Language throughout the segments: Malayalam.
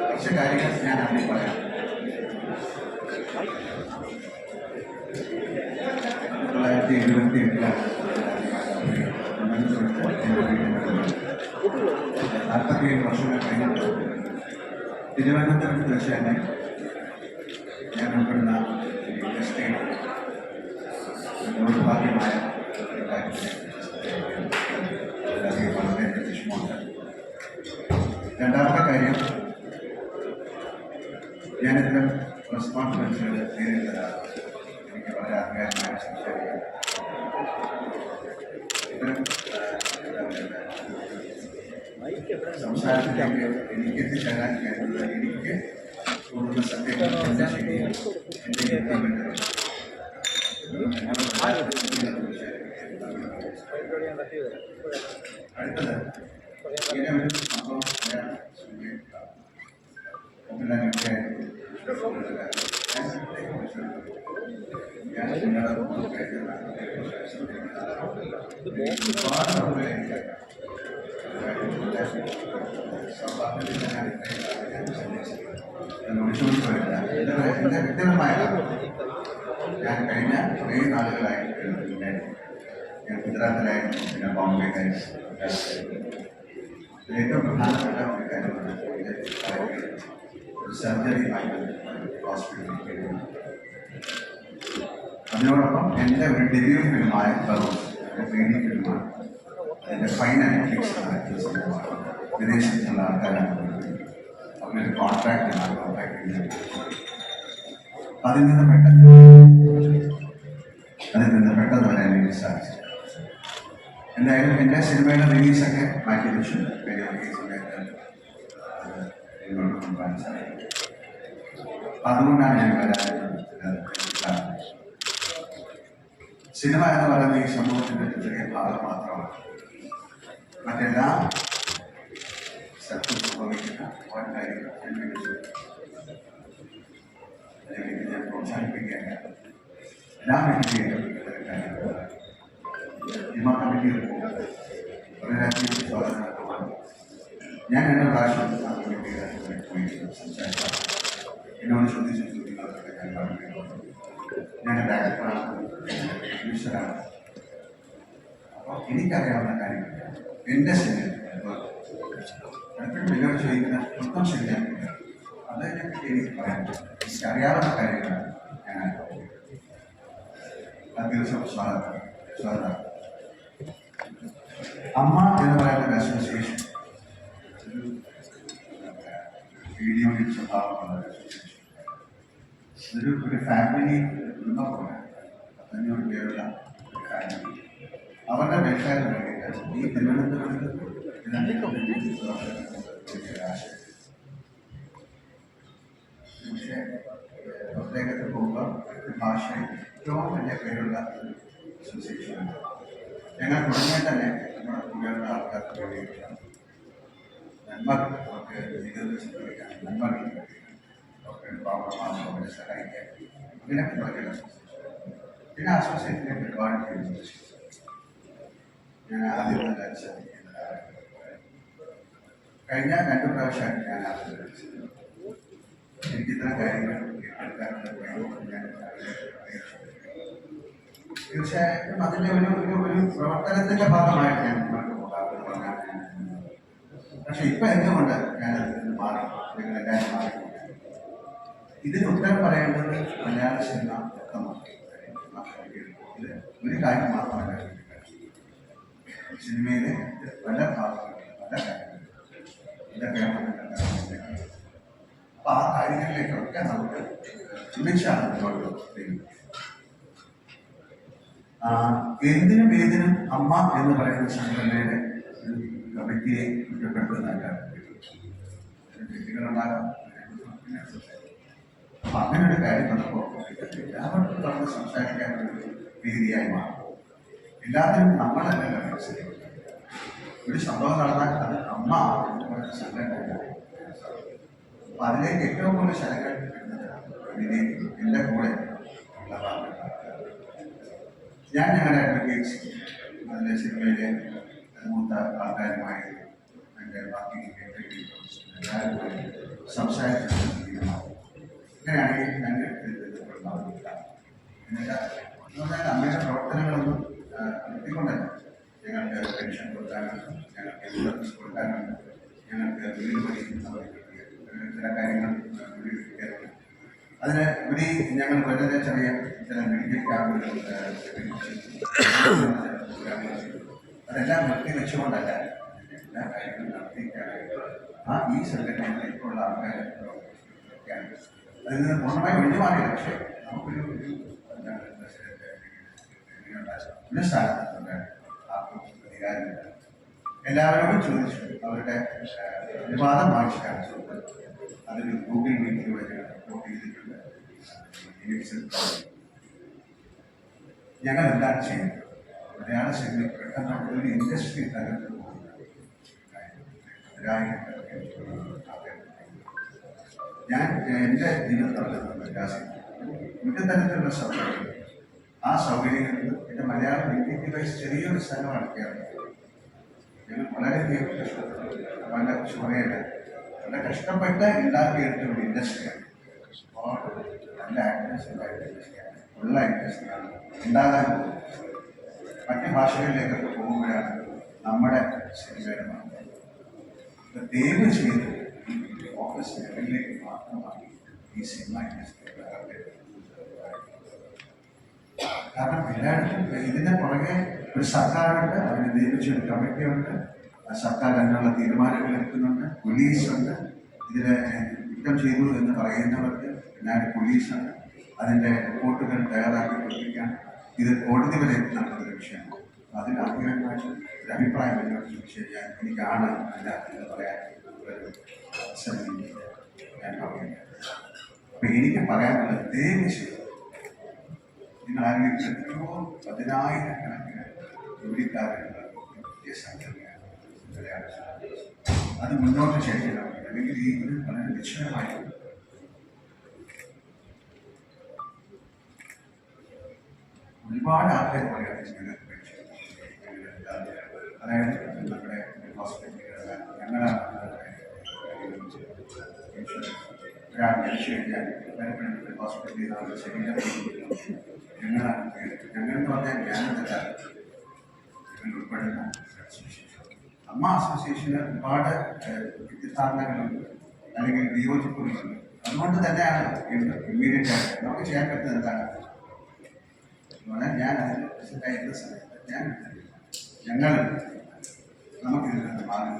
കുറച്ച് കാര്യങ്ങൾ ഞാൻ അതിൽ പറയാം തൊള്ളായിരത്തി എഴുപത്തി എട്ടിലാണ് നാൽപ്പത്തിയേഴ് വർഷങ്ങൾ കഴിഞ്ഞിട്ട് തിരുവനന്തപുരത്ത് വെച്ച് തന്നെ ഞാൻ ഉൾപ്പെടുന്ന ഈ സ്റ്റേറ്റ് ദൗർഭാഗ്യമായ കാര്യം ഞാനിത്തരം റെസ്പോൺസിബിലിറ്റികൾ നേരിട്ടതാണ് എനിക്ക് വളരെ ആഗ്രഹമായി സംസാരിക്കാം. ഇത്തരം സംസാരത്തിലേക്ക് എനിക്ക് എത്തിച്ചേരാൻ കഴിയുന്നത് എനിക്ക് തോന്നുന്ന സത്യങ്ങൾ എന്റെ ശരിയും എന്റെ യുക്തിയും അടുത്തത് ഇങ്ങനെ ഒരു സംഭവം ഞാൻ സൂചിപ്പിക്കാം ഒന്നിനൊക്കെ ഞാൻ നിങ്ങളുടെ ഒരുപാട് എന്റെ വ്യക്തിപരമായ ഞാൻ കഴിഞ്ഞ കുറേ നാളുകളായിട്ട് പിന്നെ ഞാൻ ഗുജറാത്തിലായിരുന്നു. പിന്നെ ബോംബെയിലായിരുന്നു ഇതിൽ ഏറ്റവും പ്രധാനപ്പെട്ട ഒരു കാര്യമാണ് എന്റെ ഒരു സർജറിയുമായി ഹോസ്പിറ്റലിൽ അതിനോടൊപ്പം എന്റെ ഒരു ഡെബ്യൂ ഫിലിമായ ബറോസ് എന്റെ ട്രെയിനിങ് ഫിലിമാണ് അതിന്റെ ഫൈനൽ ഫിക്സ് വിദേശത്തുള്ള ആൾക്കാരാണ് അവരൊരു കോൺട്രാക്റ്റാണ് കോൺട്രാക്ട് അതിൽ നിന്ന് പെട്ടെന്ന് എന്തായാലും എന്റെ സിനിമയുടെ റിലീസൊക്കെ മാറ്റി അതുകൊണ്ടാണ് ഞാൻ വരാൻ സിനിമ എന്ന് പറയുന്നത് ഈ സമൂഹത്തിന്റെ ചെറിയ ഭാഗം മാത്രമാണ്. മറ്റെല്ലാം സ്ഥലത്തും സംഭവിക്കുന്ന അല്ലെങ്കിൽ ഞാൻ പ്രോത്സാഹിപ്പിക്കുകയാണ് എല്ലാം വേണ്ടി ഞാൻ രണ്ട് പ്രാവശ്യം സംസാരിച്ചു എന്നോട് ചോദിച്ച ചോദ്യങ്ങളൊക്കെ ഞാൻ പറഞ്ഞു ഞാൻ ഡയറക്ടറാണ് പ്രൊഡ്യൂസറാണ് അപ്പോൾ എനിക്കറിയാവുന്ന കാര്യങ്ങൾ എന്റെ ശരീരം എപ്പോഴും എന്നോട് ചോദിക്കുന്ന മൊത്തം ശരിയാണ് അതിനെപ്പറ്റി എനിക്ക് പറയാൻ എനിക്ക് അറിയാവുന്ന കാര്യങ്ങളാണ് ഞാൻ ആ ദിവസം സ്വാഗതം സ്വാഗതം അമ്മ എന്ന് പറയുന്ന അസോസിയേഷൻ വീഡിയോ സ്വഭാവമുള്ള ഒരു ഒരു ഫാമിലി കുടുംബം പോലെ. പത്തഞ്ഞൂറ് പേരുള്ള ഒരു ഫാമിലി അവരുടെ വെൽഫെയറിന് വേണ്ടിയിട്ട് ഈ തിരുവനന്തപുരത്ത് പക്ഷേ പ്രത്യേകത്തിൽ പോകുമ്പോൾ ഭാഷ ഏറ്റവും വലിയ പേരുള്ള അസോസിയേഷനാണ് ഞങ്ങൾ ഉടനെ തന്നെ ആൾക്കാർക്ക് വേണ്ടിയിട്ടുള്ള നന്മകൾ അവർക്ക് ജീവിതത്തിൽ സംഭവിക്കാൻ നന്മകൾ അവർക്ക് പാവമാണ് അവരെ സഹായിക്കാൻ അങ്ങനെയൊക്കെ തുടങ്ങിയുള്ള അസോസിയേഷൻ പിന്നെ അസോസിയേഷനെ ഒരുപാട് ചെയ്യുന്നുണ്ട് ഞാൻ ആദ്യം നല്ല ശ്രദ്ധിക്കുന്നതാണ് കഴിഞ്ഞ രണ്ട് പ്രാവശ്യമായിട്ട് ഞാൻ ആദ്യം വിളിച്ചത് എനിക്ക് ഇത്തരം കാര്യങ്ങൾ ഏറ്റെടുക്കാനുള്ള കഴിവ് ഞാൻ തീർച്ചയായിട്ടും അതിന്റെ ഒരു ഒരു ഒരു പ്രവർത്തനത്തിന്റെ ഭാഗമായിട്ട് ഞാൻ മുന്നോട്ട് പറഞ്ഞാൽ പക്ഷെ ഇപ്പൊ എന്തുകൊണ്ട് ഞാൻ അതിൽ നിന്ന് മാറി? നിങ്ങൾ എല്ലാവരും മാറി ഇതിന് ഉത്തരം പറയേണ്ടത് മലയാള സിനിമ വ്യക്തമാക്കി. ഒരു കാര്യം മാത്രമല്ല സിനിമയിലെ പല ഭാഗങ്ങളും പല കാര്യങ്ങളും അപ്പൊ ആ കാര്യങ്ങളിലേക്കൊക്കെ നമുക്ക് ചിന്തിച്ചാണ് മുന്നോട്ട് എന്തിനും ഏതിനും അമ്മ എന്ന് പറയുന്ന സംഘടനയുടെ ഒരു കമ്മിറ്റിയെ കുറ്റപ്പെടുത്തുന്നതല്ല വ്യക്തികളുണ്ടാകാം അപ്പൊ അങ്ങനെ ഒരു കാര്യം വന്നപ്പോൾ എല്ലാവർക്കും നമ്മൾ സംസാരിക്കാനൊരു രീതിയായി മാറും. എല്ലാത്തിനും നമ്മളല്ല മനസ്സിലാക്കുന്നത് ഒരു സംഭവം നടന്നാൽ അത് അമ്മ എന്ന് പറയുന്ന സംഘടനയാണ് അപ്പൊ അതിലേക്ക് ഏറ്റവും കൂടുതൽ ശരങ്ങൾ എന്റെ കൂടെ ഉള്ള ഞാൻ ഞങ്ങളുടെ അഡ്വക്കേറ്റ്സ് അതിന്റെ സിനിമയിലെ മൂത്ത ആൾക്കാരുമായി എന്റെ ബാക്കി എല്ലാവരുമായി സംസാരിച്ചു അങ്ങനെയാണെങ്കിൽ പറഞ്ഞാൽ അമ്മയുടെ പ്രവർത്തനങ്ങളൊന്നും നിർത്തിക്കൊണ്ടല്ല. ഞങ്ങൾക്ക് പെൻഷൻ കൊടുക്കാനുണ്ട് ഞങ്ങൾക്ക് ഇൻഷുറൻസ് കൊടുക്കാനുണ്ട് ഞങ്ങൾക്ക് വീട് പണി അവർക്ക് ചില കാര്യങ്ങൾ വീട് അതിന് ഇവിടെ ഞങ്ങൾ വളരെ ചെറിയ ചില മെഡിക്കൽ ക്യാമ്പുകൾ അതെല്ലാം നിർത്തി വെച്ചുകൊണ്ടല്ല എല്ലാ കാര്യങ്ങളും നടത്തിക്കാനായിട്ട് ആ ഈ ആൾക്കാരെ പ്രവർത്തിക്കുകയാണ്. അതിൽ നിന്ന് പൂർണമായി മാറിയില്ല പക്ഷേ നമുക്കൊരു ഒരു സ്ഥാനത്തുണ്ട് ആർക്കും എല്ലാവരോടും ചോദിച്ചു അവരുടെ അനുവാദം വാങ്ങിച്ചു വാങ്ങിച്ചാണ് അതൊരു ഗൂഗിൾ മീറ്റിലൂടെ ഞങ്ങൾ റിപ്പോർട്ട് ചെയ്തിട്ടുണ്ട്. ഞങ്ങൾ എന്താണ് ചെയ്യുന്നത്? മലയാള സിനിമ പെട്ടെന്ന് ഒരു ഇൻഡസ്ട്രി തകർന്നു ഞാൻ എന്റെ വികാസം ഒരു തരത്തിലുള്ള സൗകര്യം. ആ സൗകര്യങ്ങളിൽ എന്റെ മലയാളം വിദ്യാഭ്യാസ ചെറിയൊരു സ്ഥലമാണ് കേരളം. ഞങ്ങൾ വളരെയധികം കഷ്ടപ്പെട്ടു. വളരെ ചുമയല്ല വളരെ കഷ്ടപ്പെട്ട് ഉണ്ടാക്കിയെടുത്ത ഒരു ഇൻഡസ്ട്രിയാണ് നല്ല ആക്ടേഴ്സ് ഉണ്ടായിരുന്ന ഇൻഡസ്ട്രിയാണ് ഉള്ള ഇൻഡസ്ട്രിയാണ് ഉണ്ടാകാൻ മറ്റ് ഭാഷകളിലേക്കൊക്കെ പോകുമ്പോഴാണ് നമ്മുടെ ശരീരമാണ് ദയവ് ചെയ്ത് ഫോക്കസ് ലെവലിലേക്ക് മാത്രമായി ഈ സിനിമ ഇൻഡസ്ട്രി കാരണം എല്ലായിടത്തും ഇതിന്റെ പുറകെ ഒരു സർക്കാരുണ്ട് അതിന് നിയമിച്ചൊരു കമ്മിറ്റിയുണ്ട് സർക്കാർ അതിനുള്ള തീരുമാനങ്ങൾ എടുക്കുന്നുണ്ട്. പോലീസുണ്ട്. ഇതിന് കുറ്റം ചെയ്തു എന്ന് പറയുന്നവർക്ക് പിന്നാലെ പോലീസുണ്ട്. അതിന്റെ റിപ്പോർട്ടുകൾ തയ്യാറാക്കി കൊടുപ്പിക്കാൻ ഇത് കോടതി വരെ നടക്കുന്ന ഒരു വിഷയമാണ്. അതിൽ ആദ്യമായിട്ട് ഒരു അഭിപ്രായം ഞാൻ എനിക്കാണ് അല്ല എന്ന് പറയാൻ അപ്പൊ എനിക്ക് പറയാനുള്ളത് ദയവ് നിങ്ങൾ ആരെങ്കിലും എത്രയോ പതിനായിരക്കണക്കിന് ജോലിക്കാരുള്ള സിനിമ. അത് മുന്നോട്ട് ചെയ്യണം അല്ലെങ്കിൽ ഈ ഇത് വളരെ നിശ്ചയമായി ഒരുപാട് ആൾക്കാർ സിനിമ അതായത് നമ്മുടെ ഹോസ്പിറ്റലുകൾ ഞങ്ങളാണ് ഒരാൾ മരിച്ചു കഴിഞ്ഞാൽ പലപ്പോഴും ഹോസ്പിറ്റലിൽ നമ്മുടെ ശരീരം ഞങ്ങളാണ് ഞങ്ങളെന്ന് പറഞ്ഞാൽ ഞാനെന്നല്ല ഞങ്ങൾ ഉൾപ്പെടുന്ന. അമ്മ അസോസിയേഷന് ഒരുപാട് വിദ്യുത്ഥാരണങ്ങളുണ്ട് അല്ലെങ്കിൽ നിയോജിപ്പുകളുണ്ട് അതുകൊണ്ട് തന്നെയാണ് ഇമ്മീഡിയറ്റ് ആയിട്ട് നമുക്ക് ചെയ്യാൻ പറ്റുന്നത് എന്താണ്? പറഞ്ഞാൽ ഞാൻ അതിന് പ്രസിഡന്റ് ആയിരുന്ന സമയത്ത് ഞാൻ ഞങ്ങൾ നമുക്കിതിൽ നിന്ന് മാറി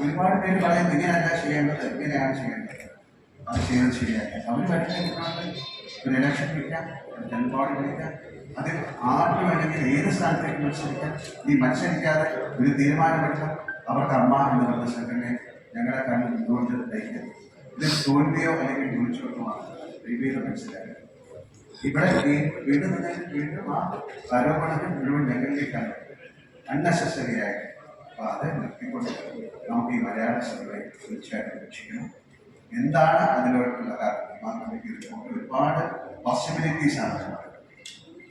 ഒരുപാട് പേര് പറയുന്നത് ഇങ്ങനെയല്ല ചെയ്യേണ്ടത് ഇങ്ങനെയാണ് ചെയ്യേണ്ടത്. അത് ചെയ്യുന്നത് ശരിയല്ല അവർ പറ്റുന്ന ഒരു ഇലക്ഷൻ വിളിക്കാം ജനപാടി വിളിക്കാം. അതിൽ ആർക്ക് വേണമെങ്കിൽ ഏത് സ്ഥാനത്തേക്ക് മത്സരിക്കാം? ഈ മത്സരിക്കാതെ ഒരു തീരുമാനമെടുക്കാം. അവർക്ക് അമ്മ എന്ന് സംഘടനയെ ഞങ്ങളെ കണ്ണിൽ മുന്നോട്ട് നയിക്കും ഇത് തോൽവിയോ അല്ലെങ്കിൽ ജോലിച്ചോട്ടോ മനസ്സിലാക്കുക ഇവിടെ വീണ്ടും വീണ്ടും ആ ആരോപണത്തിൽ മുഴുവൻ ഞങ്ങളിലേക്കാണ് അൺനെസസറി ആയി അപ്പൊ അത് നിർത്തിക്കൊണ്ട് നമുക്ക് ഈ മലയാള സഭയെ തീർച്ചയായിട്ടും രക്ഷിക്കണം. എന്താണ് അതിലോട്ടുള്ള കാരണം മാത്രമേ ഒരുപാട് പോസിബിലിറ്റീസ് ആണ്.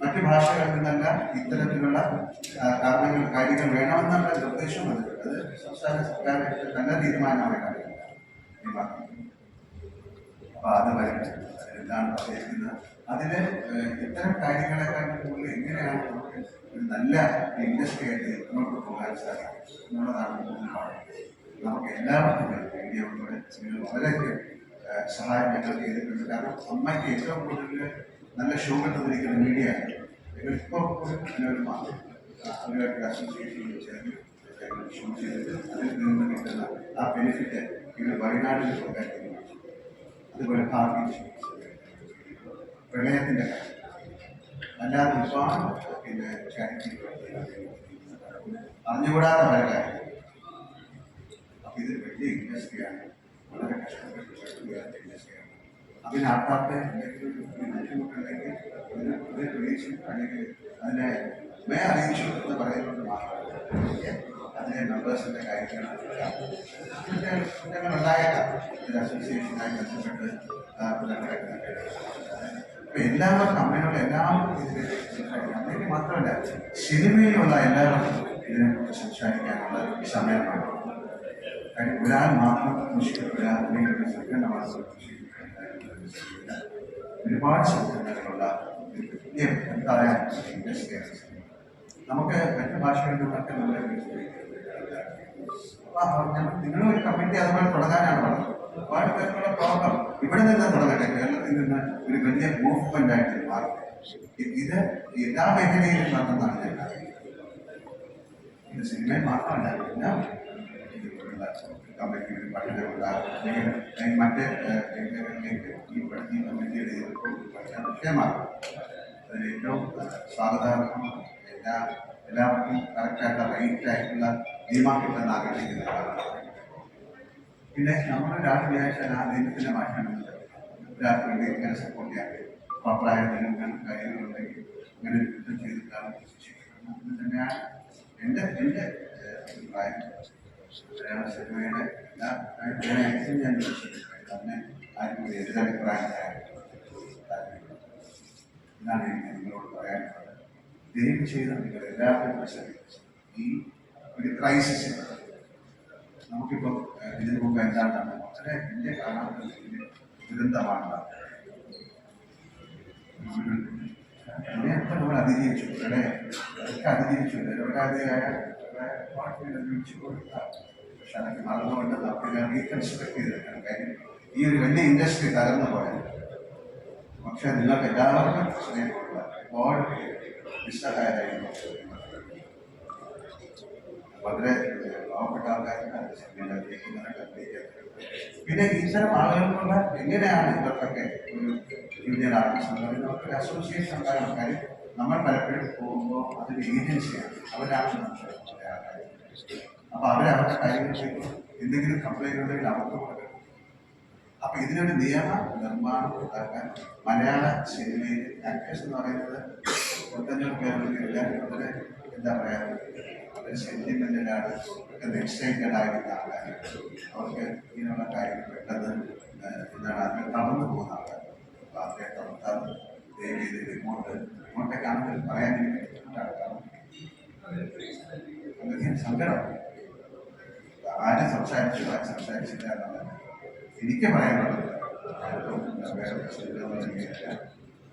മറ്റ് ഭാഷകളിൽ നിന്നല്ല ഇത്തരത്തിലുള്ള കാര്യങ്ങൾ കാര്യങ്ങൾ വേണമെന്നുള്ള നിർദ്ദേശം വന്നിട്ടുണ്ട്. അത് സംസ്ഥാന സർക്കാർ നല്ല തീരുമാനമായ കാര്യങ്ങൾ അപ്പൊ അത് വരട്ടെ. എന്താണ് പറഞ്ഞിരിക്കുന്നത്? അതിൽ ഏഹ്, ഇത്തരം കാര്യങ്ങളെക്കാൾ കൂടുതൽ എങ്ങനെയാണ് ഒരു നല്ല ഇൻഡസ്ട്രി ആയിട്ട് മുന്നോട്ട് പോകാൻ സാധിക്കും എന്നുള്ളതാണ് നമുക്ക് എല്ലാവർക്കും വേണ്ടി മീഡിയ ഉൾപ്പെടെ നിങ്ങൾ വളരെയധികം സഹായം ഞങ്ങൾ ചെയ്തിട്ടുണ്ട്. കാരണം അമ്മയ്ക്ക് ഏറ്റവും കൂടുതൽ നല്ല ഷോ കിട്ടുന്നിരിക്കുന്ന മീഡിയ തീരുമാനിച്ചു അതുപോലെ ഭാഗ്യം അല്ലാതെ പിന്നെ ചാരിറ്റി അറിഞ്ഞുകൂടാത്ത പല കാര്യം അപ്പം ഇത് വലിയ ഇൻഡസ്ട്രിയാണ് വളരെ കഷ്ടപ്പെട്ട് ഉയർന്ന ഇൻഡസ്ട്രിയാണ് അതിന് ആൾക്കാർക്ക് എന്തെങ്കിലും ഒരു ബുദ്ധിമുട്ടുണ്ടെങ്കിൽ അത് റിലീസ് അല്ലെങ്കിൽ അതിനെ മേ അറിയിച്ചു എന്ന് പറയുന്നത് മാത്രം അതിനെ മെമ്പേഴ്സിന്റെ കാര്യങ്ങൾ ഞങ്ങൾ ഉണ്ടായേക്കാം ഇതിൽ അസോസിയേഷനായി ബന്ധപ്പെട്ട് കുറ്റങ്ങളൊക്കെ അപ്പൊ എല്ലാവർക്കും അമ്മയോട് എല്ലാവർക്കും ഇതിനെ സംസാരിക്കാം. അമ്മയ്ക്ക് മാത്രമല്ല സിനിമയിലുള്ള എല്ലാവർക്കും ഇതിനെക്കുറിച്ച് സംസാരിക്കാനുള്ള സമയമാണ്. കാര്യം ഒരാൾ മാത്രം മുഷിക്കപ്പെടാൻ അല്ലെങ്കിൽ ഒരു സംഘടന മാത്രം കൃഷി ഒരുപാട് സംഘടനകളുള്ള ഒരു വലിയ എന്തായ ഇൻഡസ്ട്രിയാണ് നമുക്ക് മറ്റു ഭാഷകളിൽ നിന്നൊക്കെ നമ്മൾ നിങ്ങളും ഒരു കമ്മിറ്റി അതുപോലെ തുടങ്ങാനാണ് പറഞ്ഞത് ഒരുപാട് പേർക്കുള്ള പ്രോബ്ലം ഇവിടെ നിന്ന് തുടങ്ങട്ടെ കേരളത്തിൽ നിന്ന് ഒരു വലിയ മൂവ്മെന്റ് ആയിട്ട് മാറും ഇത് എല്ലാ മേഖലയിലും നടന്നതാണ്. ഞാൻ. ഇത് സിനിമയിൽ മാത്രമല്ല എല്ലാം പഠനമുണ്ടാകും അല്ലെങ്കിൽ മറ്റ് മേഖലകളിലേക്ക് ഈ പഠിക്കുന്ന കമ്മിറ്റിയുടെ എതിർപ്പും പഠിക്കാൻ വിഷയമാകും. അതിന് ഏറ്റവും സാധാരണ എല്ലാ എല്ലാവർക്കും കറക്റ്റായിട്ടുള്ള റൈറ്റായിട്ടുള്ള നിയമം ആഗ്രഹിക്കുന്നതാണ് പിന്നെ നമ്മുടെ രാഷ്ട്രീയ ആ നിയമത്തിന്റെ മാറ്റണമെന്നില്ല ഒരാൾക്ക് വേണ്ടി ഇങ്ങനെ സപ്പോർട്ട് ചെയ്യാൻ പ്രോപ്പറായ നിയമങ്ങൾ കാര്യങ്ങളുണ്ടെങ്കിൽ അങ്ങനെ ചെയ്തിട്ടാണ് തന്നെയാണ് എന്റെ എന്റെ അഭിപ്രായം. മലയാള സിനിമയുടെ അഭിപ്രായത്തിലും ഞാൻ തന്നെ അതിനെ ആർക്കും ഒരു എതിരഭിപ്രായം പറയാനില്ല. ഇതാണ് എനിക്ക് നിങ്ങളോട് പറയാനുള്ളത് ദയവ് ചെയ്ത് നിങ്ങൾ എല്ലാവരും മനസ്സിലാക്കി ഈ ഒരു ക്രൈസിസ് നമുക്കിപ്പോൾ ഇതിനു മുമ്പ് എന്താണ് നടന്നത്? വളരെ വലിയ ദുരന്തമാണ് ഉണ്ടായത്. ഇതിനെയൊക്കെ നമ്മൾ അതിജീവിച്ചു ഇവിടെ അതിജീവിച്ചു നിരപരാധിയായ ഒരുപാട് പേര് അതിജീവിച്ചു കൊടുത്ത പക്ഷെ അതൊക്കെ മറന്നുകൊണ്ട് നമുക്ക് റീകൺസ്ട്രക്ട് ചെയ്തെടുക്കണം കാര്യം ഈ ഒരു വലിയ ഇൻഡസ്ട്രി തകർന്നു പോയത് പക്ഷെ നിങ്ങൾക്ക് എല്ലാവർക്കും സ്നേഹമുള്ള ഒരുപാട് പേര് നിസ്സഹായരായിരുന്നു വളരെ പാവപ്പെട്ട ആൾക്കാരാണ് സിനിമയിൽ അഭിനയിക്കുന്നവരൊക്കെ അഭിനയിക്കുന്നത് പിന്നെ ഇത്തരം ആളുകൾക്കുള്ള എങ്ങനെയാണ് ഇവർക്കൊക്കെ ഒരു ജൂനിയർ ആർട്ടിസ്റ്റ് എന്ന് പറയുന്നത് നമുക്കൊരു അസോസിയേഷൻ ഉണ്ടാകണം കാര്യം നമ്മൾ പലപ്പോഴും പോകുമ്പോൾ അത് ഏജൻസിയാണ്. അവരാണ് അപ്പൊ അവരെ അവരുടെ കാര്യങ്ങൾ എന്തെങ്കിലും കംപ്ലൈന്റ് ഉണ്ടെങ്കിൽ അവർക്ക് കൊടുക്കണം. അപ്പൊ ഇതിനൊരു നിയമ നിർമ്മാണം ഉണ്ടാക്കാൻ മലയാള സിനിമയിൽ ആക്ടേഴ്സ് എന്ന് പറയുന്നത് ഇരുപത്തഞ്ഞൂറ് പേരുണ്ടെങ്കിൽ എല്ലാവരും വളരെ എന്താ പറയാ വളരെ സെന്റിമെന്റലാണ് എക്സൈറ്റഡ് ആൾക്കാർ അവർക്ക് ഇങ്ങനെയുള്ള കാര്യങ്ങൾ പെട്ടെന്ന് എന്താണ് അതിൽ തളർന്നു പോകുന്ന ആൾക്കാർ അപ്പൊ അതിനെ തളർത്താൻ ദയവ് ചെയ്ത് ഇങ്ങോട്ട് ഇങ്ങോട്ടേക്കാണെങ്കിൽ പറയാൻ എനിക്ക് സങ്കടം. ആരും സംസാരിച്ചു ആരും സംസാരിച്ചില്ല എന്നുള്ളത് എനിക്ക് പറയാനുള്ളത്.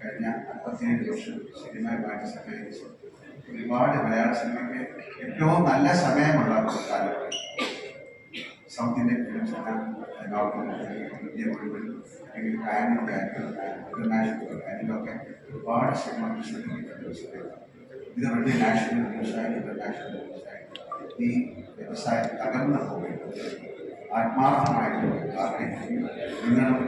കഴിഞ്ഞ അമ്പത്തിയേഴ് വർഷം സിനിമയുമായിട്ട് സഹകരിച്ച് ഒരുപാട് മലയാള സിനിമയ്ക്ക് ഏറ്റവും നല്ല സമയമുള്ള ഒരു കാലം സൗത്ത് ഇന്ത്യൻ ഫിലിംസ് എല്ലാം നോർത്ത് ഇന്ത്യ മുഴുവൻ അല്ലെങ്കിൽ പാൻ ഇന്ത്യ ഇന്റർനാഷണൽ അതിലൊക്കെ ഒരുപാട് സിനിമ ഇത് വലിയ നാഷണൽ ന്യൂസായി ഇന്റർനാഷണൽ ന്യൂസായി ഈ വ്യവസായം തകർന്നു പോകേണ്ടത് ആത്മാർത്ഥമായിട്ട് ആഗ്രഹിക്കുന്നു നിങ്ങളും